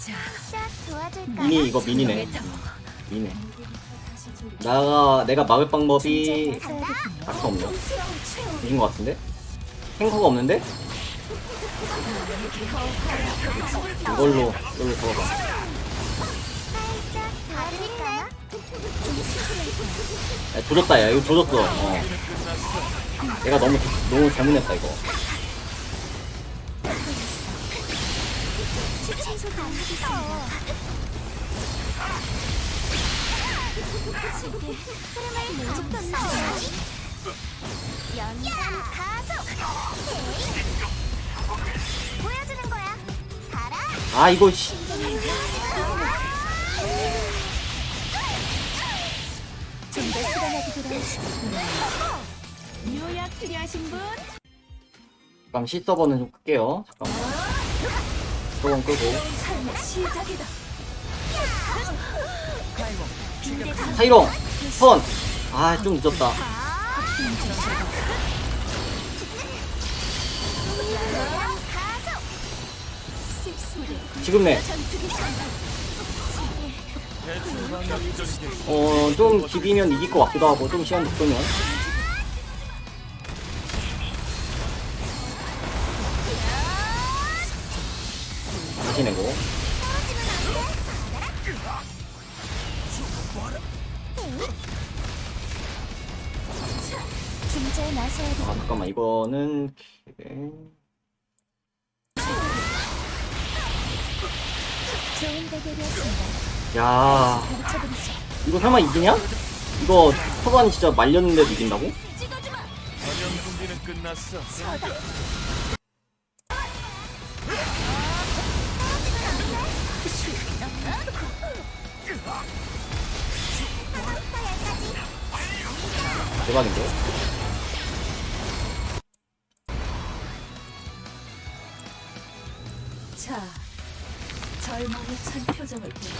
자, 싹 도와줄까? 미니 이거 미니네. 미네 나가 내가 막을 방법이 딱히 없네 이긴 것 같은데? 탱커가 없는데? 이걸로 이걸로 잡아봐 도와줄까? 야, 조졌다 야 이거 조졌어 어. 내가 너무 너무 잘못했다 이거 흐름을 모두 끝났어. 연산 가속. 보여주는 거야. 가라. 아 이거 씨 좀더 돌아오시고. 요약 필요하신 분? 잠깐 C 서버는 좀 끌게요 잠깐만 서버 끄고 시작이다. 타이롱 턴 아좀 늦었다 가속. 지금 내 어, 좀 비비면 이길 것 같기도 하고, 좀 시간 더 끌면. 다시 내고. 아, 잠깐만, 이거는. 야. 이거 설마 이기냐? 이거 초반 진짜 말렸는데도 이긴다고? 대박인데? 자, 절망의 찬 표정을 보여줘.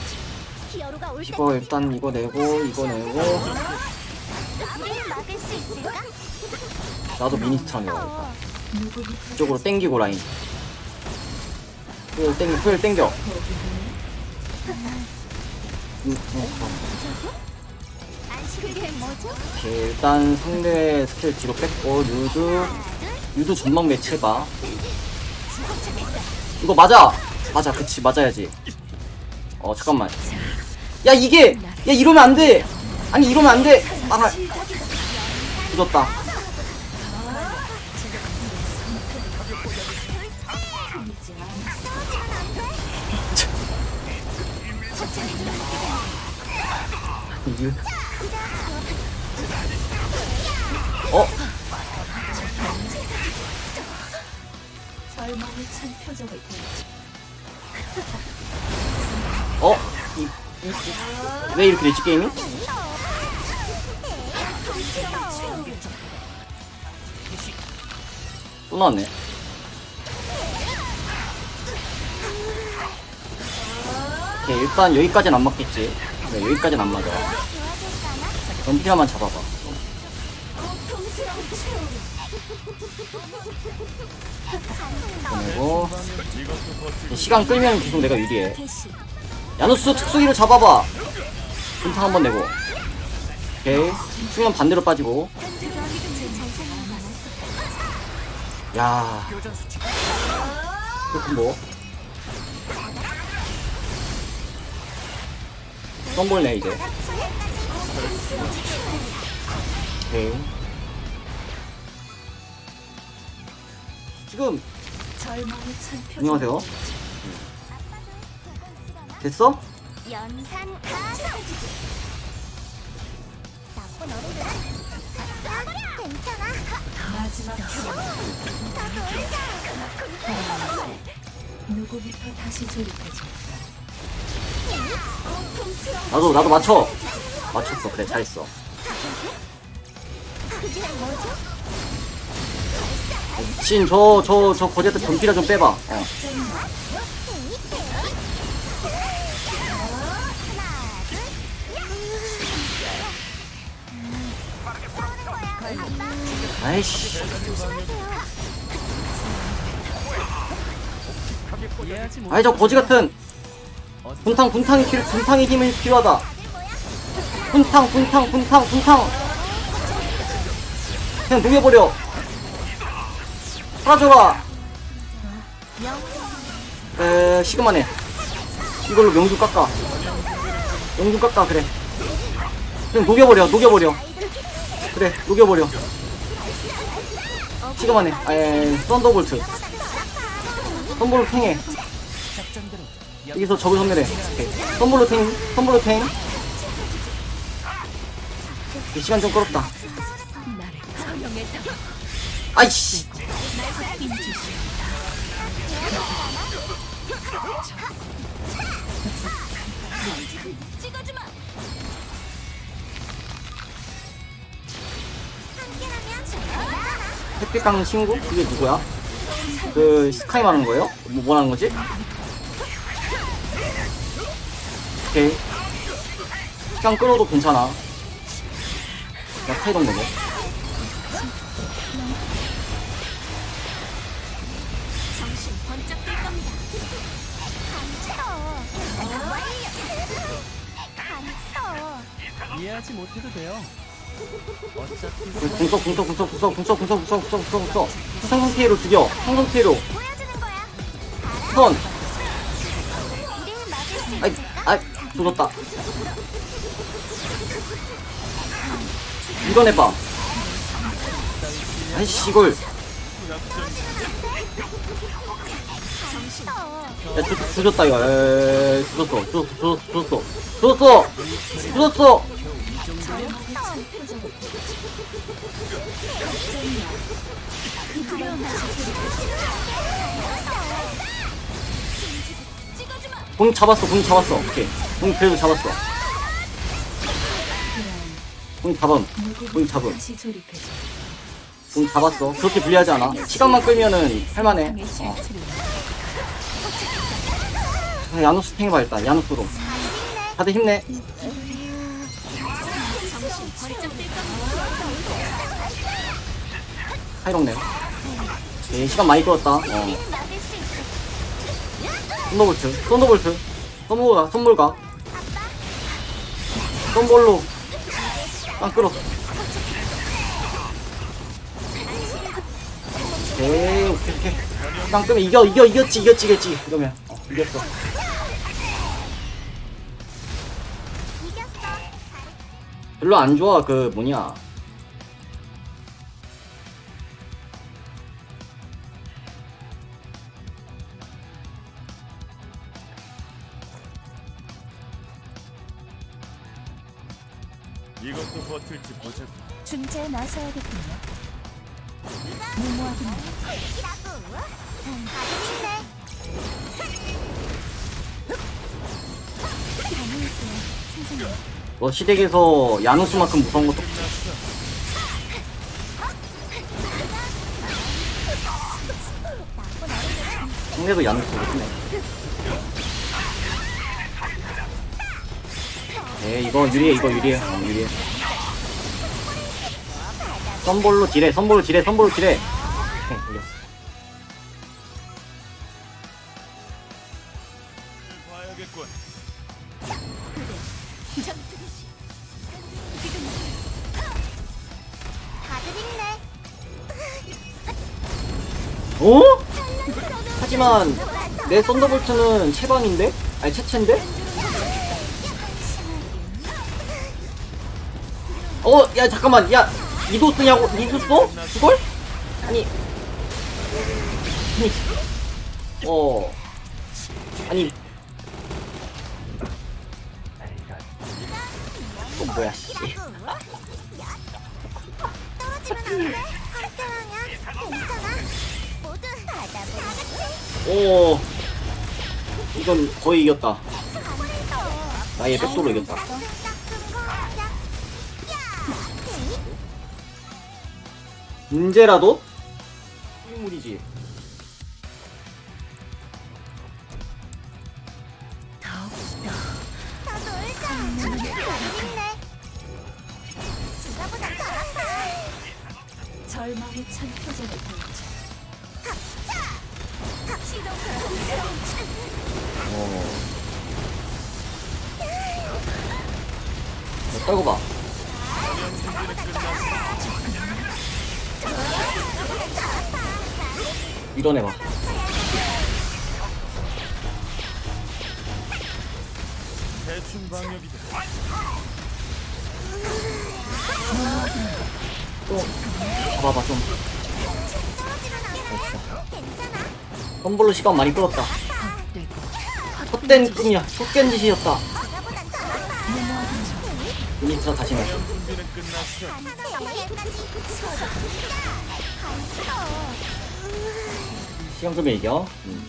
히어로가 올 이거 때까지 일단 이거 내고, 이거 내고. 우리를 막을 수 있을까? 나도 미니스턴이야. 어, 누구부터 이쪽으로 땡기고 라인. 풀 땡, 풀 땡겨. 음, 오케이, 일단 상대 스킬 뒤로 뺐고, 유두, 유두 전망 매체봐. 이거 맞아! 맞아, 그치, 맞아야지. 어, 잠깐만. 야, 이게! 야, 이러면 안 돼! 아니, 이러면 안 돼! 아, 늦었다. 이게- 어? 어? 이, 이, 이, 왜 이렇게 됐지, 게임이? 또 나왔네. 오케이, 일단 여기까지는 안 맞겠지. 네, 여기까지는 안 맞아. 덤피라만 잡아봐. 보내고. 시간 끌면 계속 내가 유리해. 야누스 특수기를 잡아봐. 분탕 한번 내고. 오케이. 수면 반대로 빠지고. 야. 이거 뭐? 썸볼네 이제. 오케이. 지금 찬 표정. 안녕하세요. 됐어? 연산. 나쁜. 괜찮아. 마지막. 누구부터 다시 조립해줄까? 나도 나도 맞춰. 맞췄어. 그래 잘했어. 미친 저 저저 거제한테 전기라 좀 빼봐. 어. 아이씨. 아이 저 거지 같은. 분탕 분탕이 필 분탕의 힘이 필요하다 분탕 분탕 분탕 분탕. 그냥 녹여버려. 사라져라. 에 시그마네 이걸로 명중 깎아. 명중 깎아 그래. 그냥 녹여버려 녹여버려. 그래 녹여버려. 시그마네 에 썬더볼트. 썬볼로 탱해. 여기서 적을 섬멸해. 오케이. 썬볼로 탱 썬볼로 탱 이, 시간 좀 끌었다. 아이씨. 햇빛강 친구? 그게 누구야? 그 스카이 말하는 거예요? 뭐 뭐라는 거지? 오케이 시간 끌어도 괜찮아 나 타이동 먹어 정신 번쩍 뜰 겁니다. 간지러. 이해하지 못해도 돼요. 어차피 궁서 궁서 궁서 궁서 궁서 궁서 궁서 궁서 궁서 궁서 상성 피해로 죽여 상성 피해로 보여주는 거야. 선 우리를 막을 수 아이 있을까? 아 죽었다 밀어내봐 아이씨 이걸. 야, 주, 주졌다, 이거. 에, 주졌어, 주졌어, 주졌어, 주졌어, 주졌어, 주졌어. 공 잡았어, 공 잡았어. 오케이. 공 그래도 잡았어. 공 잡음, 공 잡음. 공 잡았어. 그렇게 불리하지 않아. 시간만 끌면은 할만해. 어. 아, 야누스 탱 해봐, 일단. 야누스로. 다들 힘내. 하이롱네. 네, 시간 많이 끌었다. 어. 썬더볼트, 썬더볼트, 선물가, 선물가, 썬볼로, 빵 끌어. 오케이, 오케이, 오케이. 빵 끄면 이겨, 이겨, 이겼지, 이겼지, 이겼지. 이러면, 어. 이겼어. 별로 안 좋아, 그, 뭐냐. 이것도 버틸지 보자. 중재에 나서야겠군요. 무모하긴. 다녀올게요, 선생님. 너 시댁에서 야누스만큼 무서운 것도 상대도 야누스거든 네, 이거 유리해, 이거 유리해, 어, 유리해. 선볼로 딜해, 선볼로 딜해, 선볼로 딜해. 있네. 어? 하지만 내 썬더볼트는 채방인데? 아니 채채인데? 어, 야 잠깐만, 야 이도 쓰냐고? 이도 써? 그걸? 아니, 아니, 어, 아니, 또 뭐야? 씨. 오, 이건 거의 이겼다. 나의 백도로 이겼다. 문제라도? 인물이지. 봐봐봐 좀. 덤블로 시간 많이 끌었다. 헛된 꿈이야. 헛된 짓이었다. 유니트라 다시. 여기까지 시간 끄면 이겨. 음.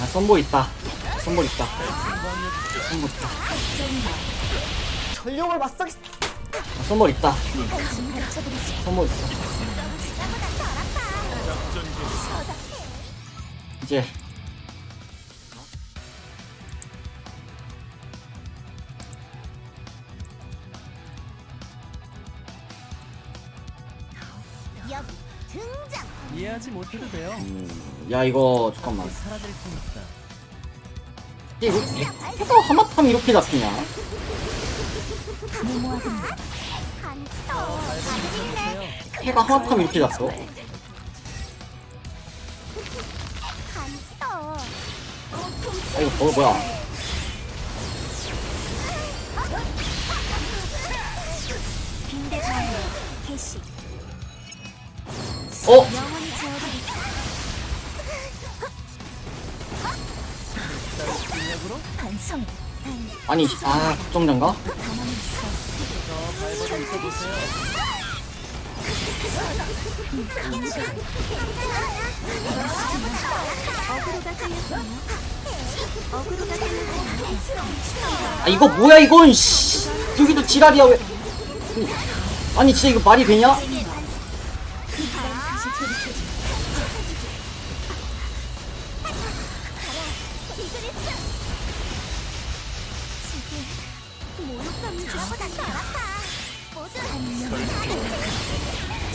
아 썸보 있다. 썸보 있다. 썸보 있다. 전력을 맞서. 아, 썸보 있다. 썸보 있어. 이제 여기 등장 이해하지 못해도 돼요. 음, 야 이거 잠깐만. 사라질 테니까. 이거 해서 하마탐 이렇게 잡히냐? 해가 하마탐 이렇게? 간지러 아 이거 뭐 뭐야? 어? 그로가 끌렸군요 아 이거 뭐야 이건 씨 여기도 지랄이야 왜? 아니 진짜 이거 말이 되냐?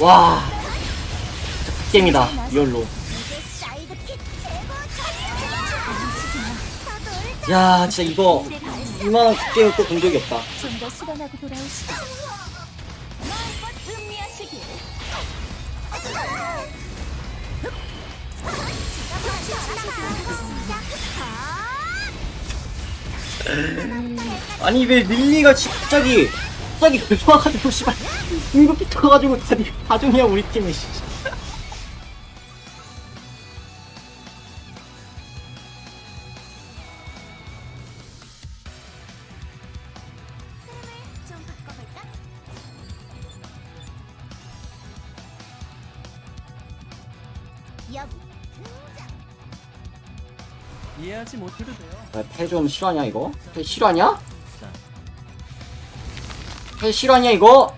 와. 갓겜이다 놀자 야 진짜 이거 이만한 갓겜을 또 본 적이 없다. 아니 왜 릴리가 갑자기 갑자기 들어와가지고 씨발 이렇게 들어가지고 다 다중이야 우리 팀이 씨. 이해하지 못해도 돼요. 패좀 실화냐 이거? 패 실화냐? 자, 패 실화냐 이거?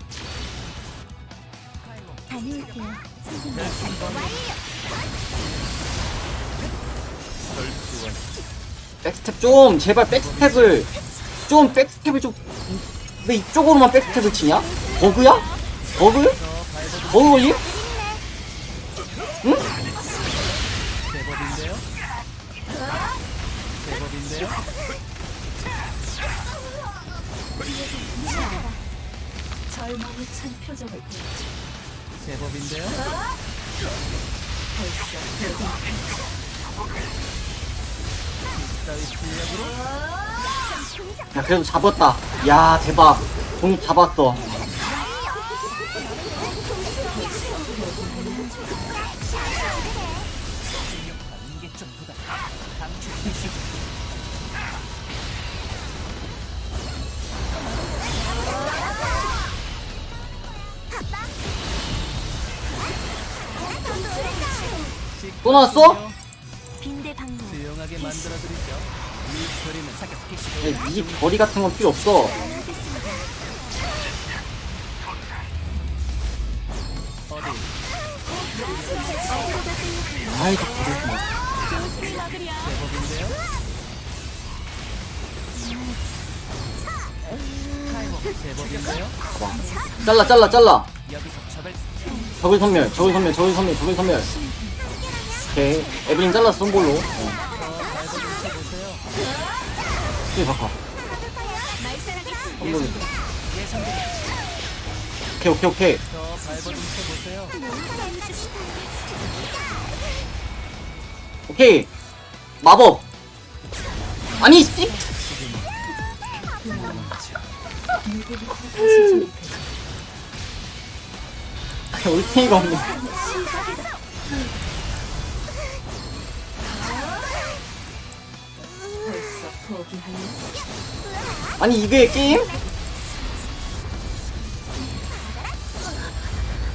백스텝 좀 제발 백스텝을 좀 백스텝을 좀 왜 이쪽으로만 백스텝을 치냐? 버그야? 버그? 버그 걸림? 절망에 찬 표정을 보여줘. 제법인데요. 벌써 따위 실력으로 야 그래도 잡았다 야 대박 공이 잡았어 이게 또 나왔어? 빈대 방문 조용하게 만들어 드리죠. 이 그림은 사격 야, 이 거리 같은 건 필요 없어 어디 아이 저 거리 좀 제법인데요. 타이머 제법인데요. 봐봐 잘라 잘라 잘라 여기서 적을 선멸 적을 선멸 적을 선멸 적을 선멸 오케이. 에블린. 저 발버둥 쳐보세요. 뒤에 바꿔. 예상대로. 오케이 오케이 오케이. 오케이. 마법. 아니 씨. 올탱이가 없네 포기할래? 아니 이게 게임?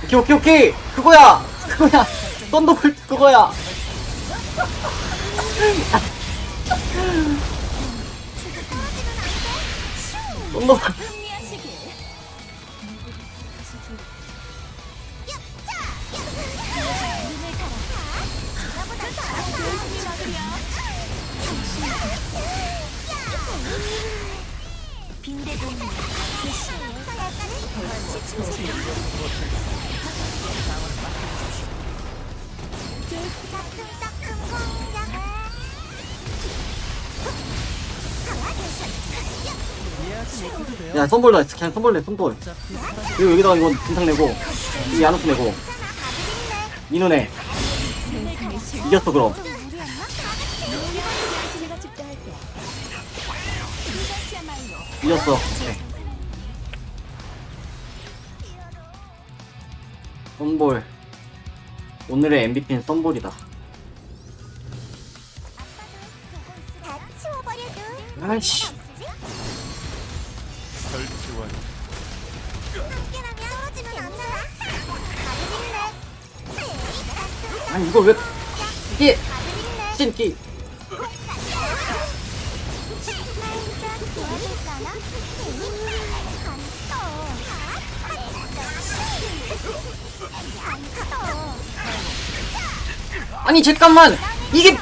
오케이 오케이 오케이 그거야 그거야 썬더볼트 그거야 썬더볼 야 썬볼 나 그냥 썬볼 내 사라질 그리고 여기다가 이거 분탕 내고 이 야노스 내고. 민호네. 이겼어 그럼. 이겼어. 오케이 썬볼. 오늘의 MVP는 썬볼이다. 다 치워버려도 아이씨 가득 아니 이걸 왜 이게? 간터. 아니 잠깐만 이게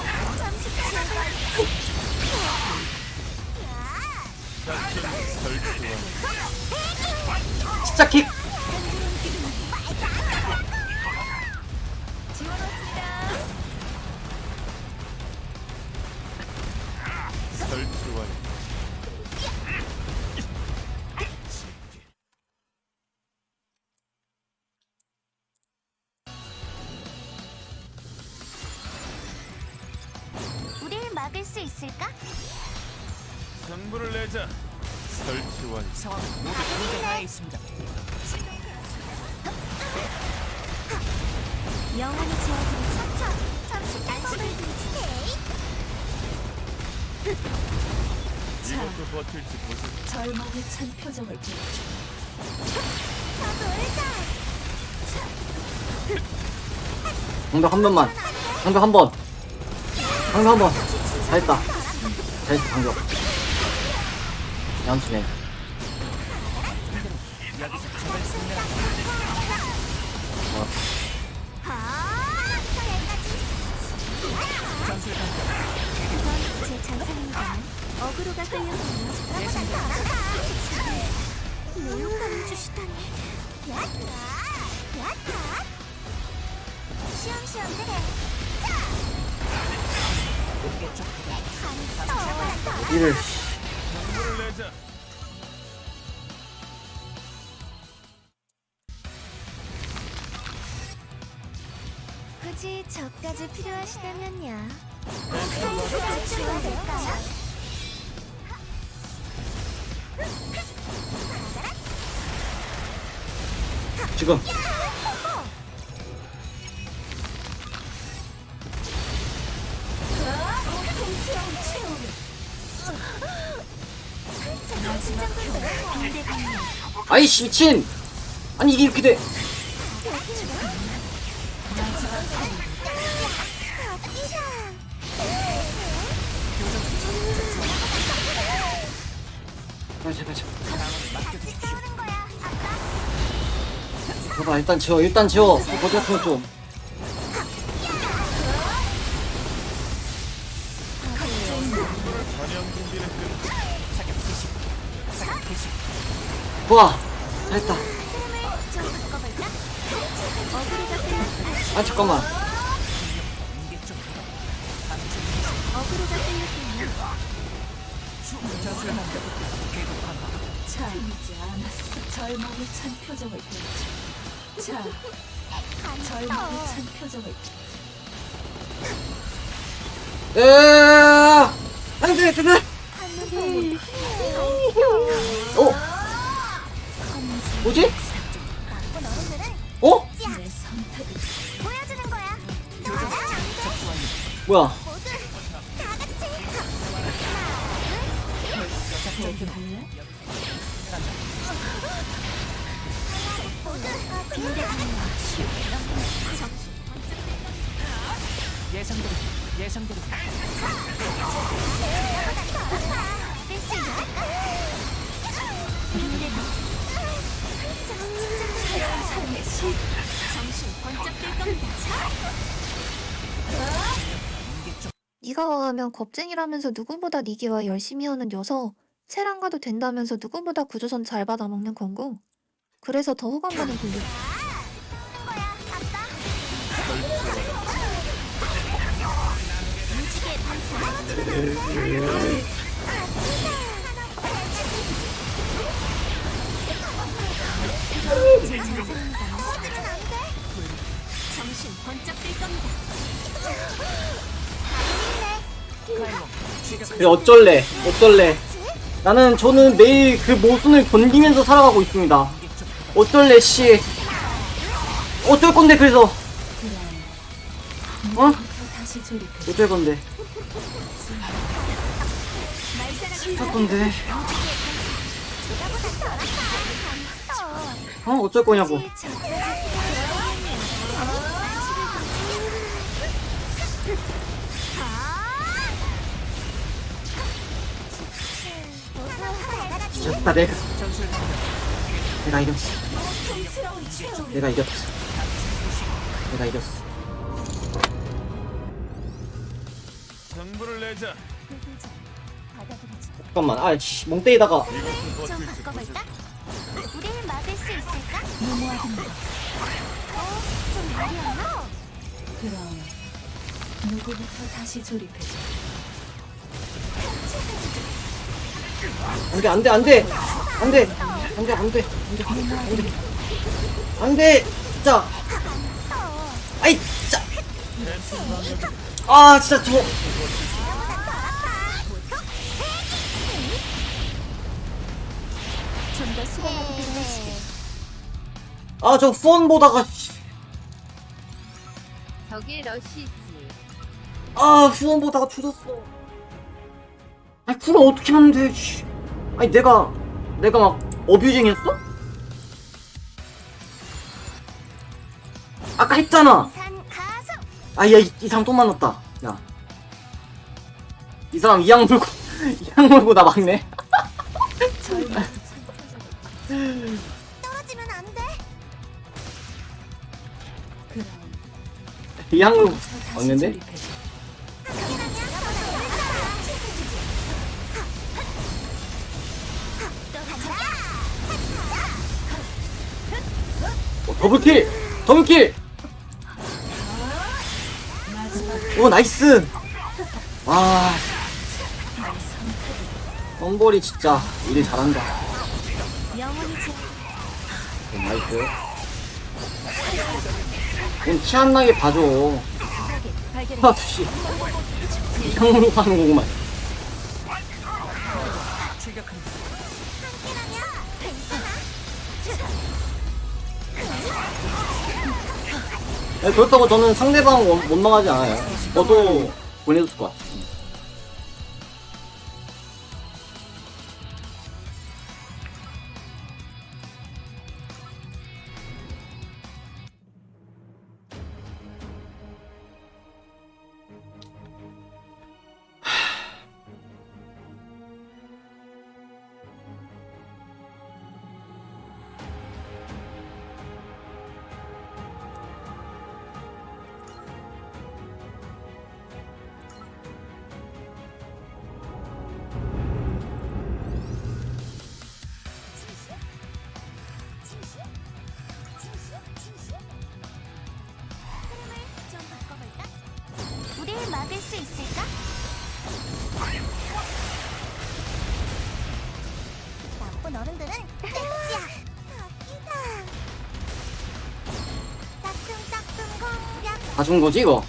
수 있을까? 승부를 내자. 설치 완료. 상황 모두 공정하에 있습니다. 영원히 지어진 천천 잠시 단식을 두지 이것도 버틸지 보자. 절망에 찬 표정을 보여줘. 방벽 한 번만 방벽 한번 방벽 한번 잘했다. 잘했어 방벽 양수네. 어그로가 끌려서요 모욕감을 주시다니 시험 시험 그래 간터 이를. 굳이 저까지 필요하시다면요. 지금 아이씨 미친! 아니 이게 이렇게 돼. 아 제발. 봐봐 일단 지워 일단 지워. 거지 같은 거좀 와 잘했다. 아 잠깐만. 자 절망의 찬 표정을 보여줘 자 절망의 찬 표정을 으아 안돼 안돼 뭐지? 어? 뭐야? 예상대로 예상대로 정신 번쩍 뜰 겁니다. 네가 하면 겁쟁이라면서 누구보다 네 니기와 열심히 하는 녀석 채랑 가도 된다면서 누구보다 구조선 잘 받아먹는 건고 그래서 더 호감가는 분류 어쩔래? 어쩔래? 나는 저는 매일 그 모순을 견디면서 살아가고 있습니다. 어쩔래 씨? 어쩔 건데 그래서? 어. 어쩔 건데? 할 건데? 어? 어쩔 거냐고 다 내가. 내가 이겼어 내가 이겼어 내가 이겼어 승부를 내자. 잠깐만 아씨 멍 때리다가 이것도 좀 버틸지 바꿔볼까? 보자. 우리를 막을 수 있을까? 무모하겠네. 어, 좀 무리였나? 그럼 누구부터 다시 조립해줘. 안돼 안돼 안돼. 안돼 안돼 안돼 안돼 안돼. 진짜 아이 진짜 아 진짜 저. 아 저 후원 보다가 씨. 저게 러시지. 아 후원 보다가 죽었어 아니 그럼 어떻게 하면 돼 씨. 아니 내가 내가 막 어뷰징 했어? 아까 했잖아. 아야 이, 이 사람 또 만났다 야 이 사람 이악 물고 이악 물고 나 막네 떨어지면 안 돼. 이악 물고 막는데? 더블킬! 더블킬! 오 나이스! 와. 덤벌이 진짜 일 잘한다. 오, 나이스. 넌티안 나게 봐줘. 아씨. 물고 하는 거구만 그렇다고 저는 상대방 원- 못 나가지 않아요. 저도 보내줬을 것 같아 막을 수 있을까? 나쁜 어른들은 떼지야 다준 거지 이거?